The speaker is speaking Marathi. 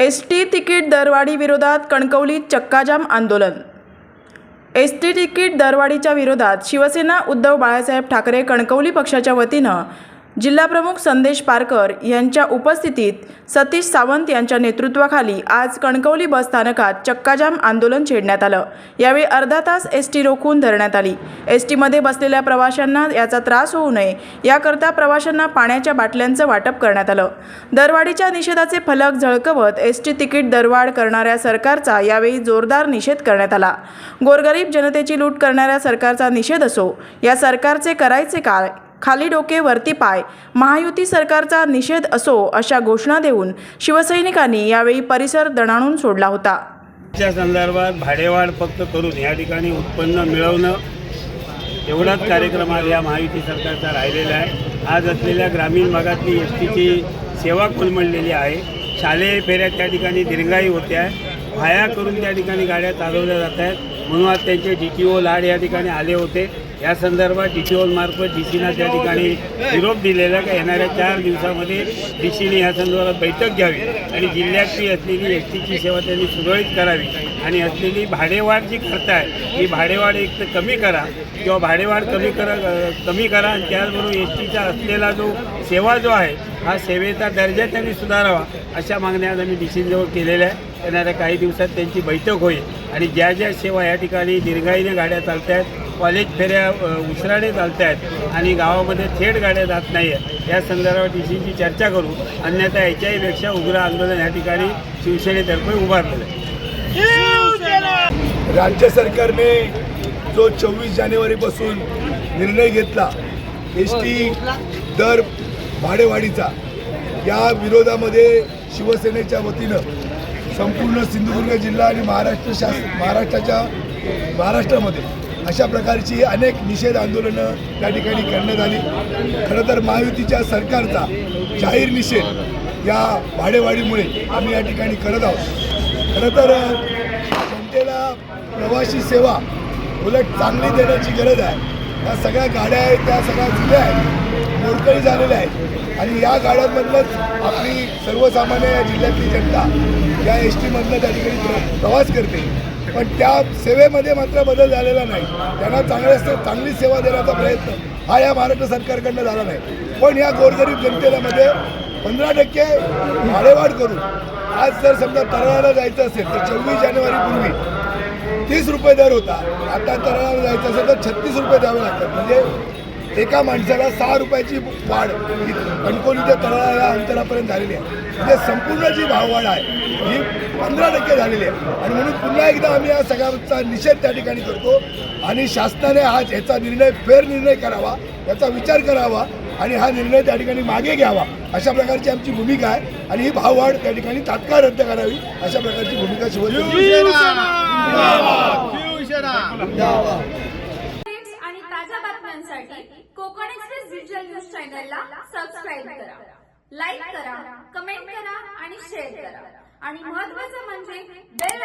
एस टी तिकीट दरवाढी विरोधात कणकवलीत चक्काजाम आंदोलन. एस टी तिकीट दरवाढीच्या विरोधात शिवसेना उद्धव बाळासाहेब ठाकरे कणकवली पक्षाच्या वतीनं जिल्हाप्रमुख संदेश पारकर यांच्या उपस्थितीत सतीश सावंत यांच्या नेतृत्वाखाली आज कणकवली बस स्थानकात चक्काजाम आंदोलन छेडण्यात आलं. यावेळी अर्धा तास एस टी रोखून धरण्यात आली. एस टीमध्ये बसलेल्या प्रवाशांना याचा त्रास होऊ नये याकरता प्रवाशांना पाण्याच्या बाटल्यांचं वाटप करण्यात आलं. दरवाढीच्या निषेधाचे फलक झळकवत एस टी तिकीट दरवाढ करणाऱ्या सरकारचा यावेळी जोरदार निषेध करण्यात आला. गोरगरीब जनतेची लूट करणाऱ्या सरकारचा निषेध असो या सरकारचे करायचे काय? खाली डोके वरती पाय. महायुती सरकारचा निषेध असो अशा घोषणा देऊन शिवसैनिकांनी यावेळी परिसर दणाणून सोडला होता. च्या संदर्भात भाडेवाढ फक्त करून या ठिकाणी उत्पन्न मिळवणं एवढाच कार्यक्रम आज या महायुती सरकारचा राहिलेला आहे. आज असलेल्या ग्रामीण भागातली एस टीची सेवा कोलमडलेली आहे. शालेय फेऱ्या त्या ठिकाणी दीर्घाई होते आहे भाया करून त्या ठिकाणी गाड्या चालवल्या जात आहेत. म्हणून आज त्यांचे डी टी ओ लाड या ठिकाणी आले होते. या संदर्भात डी टी ओमार्फत डी सीना त्या ठिकाणी निरोप दिलेला का येणाऱ्या चार दिवसामध्ये डी सीने या संदर्भात बैठक घ्यावी आणि जिल्ह्यातली असलेली एस टीची सेवा त्यांनी सुरळीत करावी. आणि असलेली भाडेवाढ जी करताय ही भाडेवाढ एक तर कमी करा. किंवा भाडेवाढ कमी करा कमी करा आणि त्याचबरोबर एस टीचा असलेला जो सेवा जो आहे हा सेवेचा दर्जा त्यांनी सुधारावा अशा मागण्या आज आम्ही डी सीजवळ केलेल्या आहे येणाऱ्या काही दिवसात त्यांची बैठक होईल. आणि ज्या ज्या सेवा या ठिकाणी दीर्घाईने गाड्या चालत आहेत कॉलेज फेऱ्या उशिराने चालत आहेत आणि गावामध्ये थेट गाड्या जात नाही आहेत या संदर्भात डीसीची चर्चा करू अन्यथा याच्याहीपेक्षा उग्र आंदोलन या ठिकाणी शिवसेनेतर्फे उभारलेलं आहे. राज्य सरकारने जो चोवीस जानेवारीपासून निर्णय घेतला एस टी दर भाडेवाढीचा या विरोधामध्ये शिवसेनेच्या वतीनं संपूर्ण सिंधुदुर्ग जिल्हा आणि महाराष्ट्र शास महाराष्ट्राच्या महाराष्ट्रामध्ये अशा प्रकारची अनेक निषेध आंदोलनं त्या ठिकाणी करण्यात आली. खरं तर महायुतीच्या सरकारचा जाहीर निषेध या भाडेवाढीमुळे आम्ही या ठिकाणी करत आहोत. खरं तर जनतेला प्रवासी सेवा उलट चांगली देण्याची गरज आहे. त्या सगळ्या गाड्या आहेत त्या सगळ्या जुन्या आहेत मोडकळी झालेल्या आहेत. आणि या गाड्यांमधलंच आपली सर्वसामान्य या जिल्ह्यातली जनता या एस टीमधनं त्या ठिकाणी प्रवास करते. पण त्या सेवेमध्ये मात्र बदल झालेला नाही. त्यांना चांगल्या चांगली सेवा देण्याचा प्रयत्न हा या महाराष्ट्र सरकारकडनं झाला नाही. पण या गोरगरीब जनतेमध्ये पंधरा टक्के भाडेवाढ करून आज जर समजा तरळाला जायचं असेल तर चोवीस जानेवारीपूर्वी तीस रुपये दर होता. आता तरळाला जायचं असेल तर छत्तीस रुपये द्यावे लागतात. म्हणजे एका माणसाला सहा रुपयाची वाढ कणकोली ते तळाला या अंतरापर्यंत झालेली आहे. म्हणजे संपूर्ण जी भाववाढ आहे ही पंधरा टक्के झालेली आहे. आणि म्हणून पुन्हा एकदा आम्ही या सगळ्याचा निषेध त्या ठिकाणी करतो आणि शासनाने हा याचा निर्णय फेर निर्णय करावा याचा विचार करावा आणि हा निर्णय त्या ठिकाणी मागे घ्यावा अशा प्रकारची आमची भूमिका आहे. आणि ही भाववाढ त्या ठिकाणी तात्काळ रद्द करावी अशा प्रकारची भूमिका शिवसेना! साठी कोकण एक्सप्रेस डिजिटल न्यूज चॅनलला सबस्क्राईब करा. लाईक करा कमेंट करा आणि शेअर करा. आणि महत्वाचं म्हणजे बेल